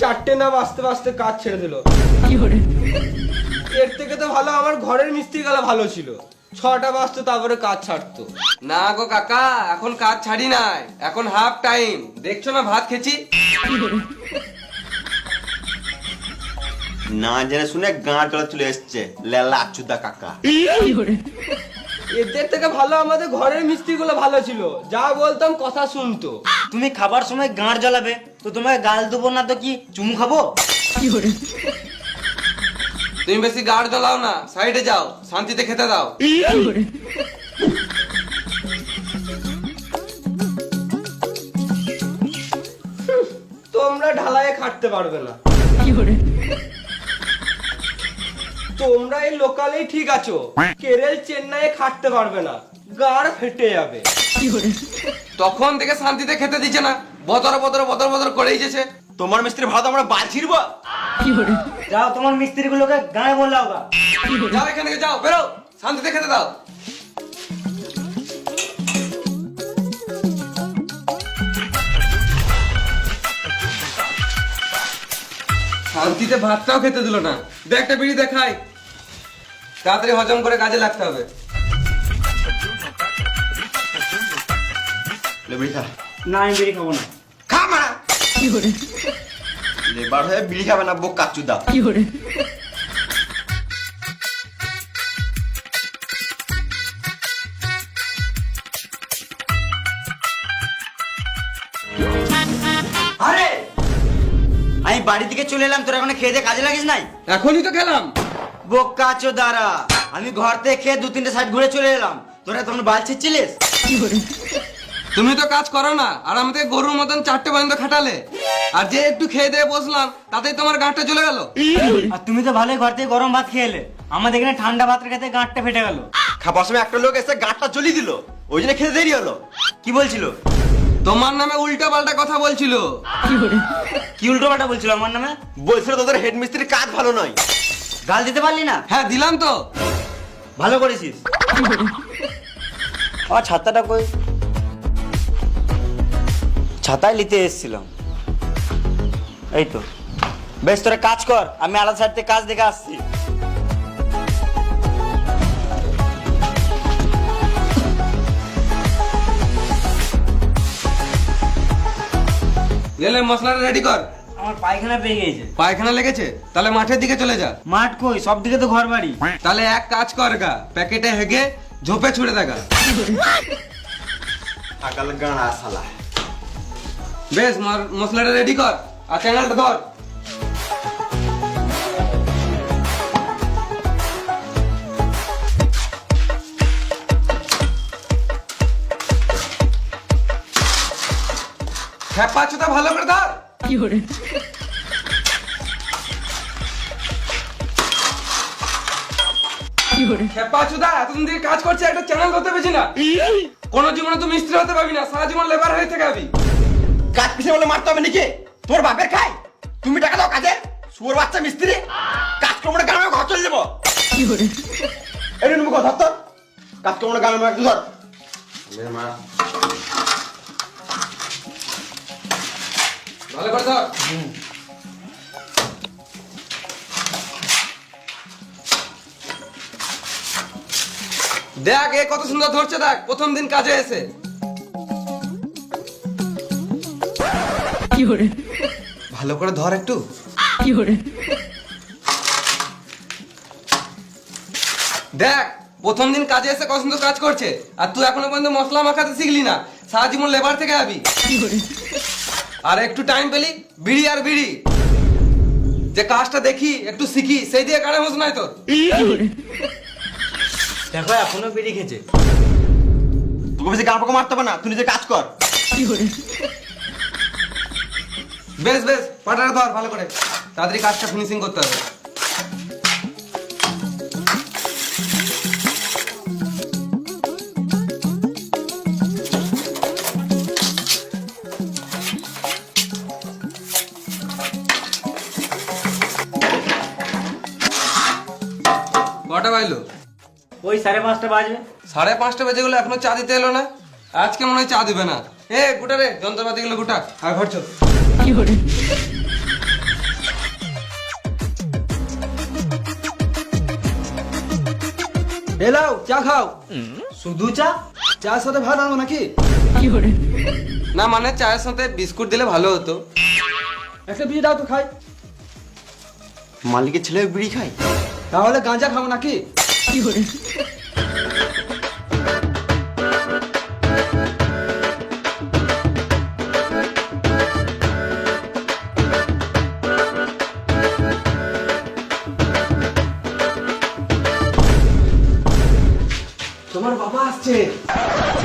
চারটে না বাঁচতে বাঁচতে কাজ ছেড়ে দিল। এর থেকে তো ভালো আমার ঘরের মিস্ত্রি গেলা ভালো ছিল। ছটা বাজতো তারপরে কাজ ছাড়তো। না গো কাকা এখন কাজ ছাড়ি নাই। এখন হাফ টাইম দেখছ না ভাত খেছি না জেনে শুনে গাঁ চলে চলে এসছে। লেলা আচুদা কাকা। এদের থেকে ভালো আমাদের ঘরের মিস্ত্রি গুলো ভালো ছিল। যা বলতাম কথা শুনতো। তুমি খাবার সময় গাঁড় জ্বালাবে। তো তোমাকে গাল দেবো না তো কি চুমু খাব? তুমি বেশি গাড় জ্বালাও না সাইডে যাও শান্তিতে খেতে দাও। তোমরা ঢালাইয়ে খাটতে পারবে না। তোমরা এই লোকালেই ঠিক আছো। কেরেল চেন্নাইয়ে খাটতে পারবে না। গাড় ফেটে যাবে। তখন থেকে শান্তিতে খেতে দিচ্ছে না। বদর বদর বদর বদর করেই যেছে তোমার মিস্ত্রি ভালো তো আমরা ছিড়বো? যাও তোমার মিস্ত্রিগুলোকে গায়ে বললাও গা। যাও এখান থেকে যাও বেরো। শান্তিতে খেতে দাও। শান্তিতে ভাতটাও খেতে দিল না। দে একটা বিড়ি দেখাই। তাড়াতাড়ি হজম করে কাজে লাগতে হবে। বিড়ি না আমি বেরিয়ে খাব না। লেবার হয়ে বিড়ি খাবে না বোক কাচুদা আরে! আমি বাড়ি থেকে চলে এলাম তোরা এখন খেয়ে দিয়ে কাজে লাগিস নাই? এখনই তো খেলাম। বোকা দাঁড়া আমি ঘর থেকে খেয়ে দু তিনটে সাইড ঘুরে চলে এলাম। তোরা তখন বাল ছিচ্ছিলিস তুমি তো কাজ করো না আর আমাদের গরুর মতন চারটে পর্যন্ত খাটালে। আর যে একটু খেয়ে দিয়ে বসলাম তাতেই তোমার গাঁটটা চলে গেল। আর তুমি তো ভালোই ঘর থেকে গরম ভাত খেয়ে এলে আমাদের এখানে ঠান্ডা ভাত খেতে গাঁটটা ফেটে গেল। খাবার সময় একটা লোক এসে গাঁটটা জ্বলিয়ে দিল। ওই জন্য খেতে দেরি হলো। কি বলছিল? তোমার নামে উল্টা পাল্টা কথা বলছিল। কি উল্টো পাল্টা বলছিল আমার নামে? বলছিল তোদের হেড মিস্ত্রির কাজ ভালো নয়। গাল দিতে পারলি না? হ্যাঁ দিলাম তো। ভালো করেছিস। আমার ছাতাটা কই? ছাতায় নিতে এসেছিলাম। এই তো। বেশ তোরা কাজ কর আমি আলাদা সাইড থেকে কাজ দেখে আসছি। গেলে মশলাটা রেডি কর। আমার পায়খানা পেয়ে গিয়েছে পায়খানা লেগেছে? তাহলে মাঠের দিকে চলে যা। মাঠ কই? সব দিকে তো ঘর বাড়ি তাহলে এক কাজ কর গা প্যাকেটে হেগে ঝোপে ছুড়ে দেখা আকাল গাঁড়া সালা বেশ মশলাটা রেডি কর আর চ্যানেলটা ধর। খেপা চুতা ভালো করে ধর। খেপা চুদা এতদিন থেকে কাজ করছে একটা চ্যানেল করতে পেরেছি না। কোনো জীবনে তুই মিস্ত্রি হতে পারবি না সারা জীবন লেবার হয়ে থেকে কাজ পিছিয়ে বলে মারতে হবে নাকি? তোর বাপের খাই? তুমি টাকা দাও কাজে সুর বাচ্চা মিস্ত্রি? গ্রামে ঘর চলে যাব। এই ধর কাজ করব গ্রামে একটু ধর মা। ভালো করে ধর। দেখ এ কত সুন্দর ধরছে দেখ। প্রথম দিন কাজে এসে। ভালো করে ধর একটু। দেখ প্রথম দিন কাজে এসে কত সুন্দর কাজ করছে আর তুই এখনও পর্যন্ত মশলা মাখাতে শিখলি না। সারা জীবন লেবার থেকে যাবি। আর একটু টাইম পেলি বিড়ি আর বিড়ি। যে কাজটা দেখি একটু শিখি সেই দিয়ে কানে হোস নাই তোর। দেখো এখনও বিড়ি খেয়েছে। তোকে বেশি গাঁ পোকা মারতে হবে না তুই নিজে কাজ কর? বেশ বেশ পাটাটা ধর ভালো করে। তাড়াতাড়ি কাজটা ফিনিশিং করতে হবে। কটা বাজলো? ওই সাড়ে পাঁচটা বাজবে। সাড়ে পাঁচটা বেজে গেলো এখনও চা দিতে এলো না? আজকে মনে হয় চা দিবে না। এ গুটা রে যন্ত্রপাতি গুলো গুটা। আর ঘর চল। কি করে চা খাও। শুধু চা? চায়ের সাথে ভাত আনব নাকি? কি না মানে চায়ের সাথে বিস্কুট দিলে ভালো হতো। একটা বিড়ি দাও তো খাই। মালিকের ছেলে বিড়ি খায়? তাহলে গাঁজা খাব নাকি? কি করে? আসছে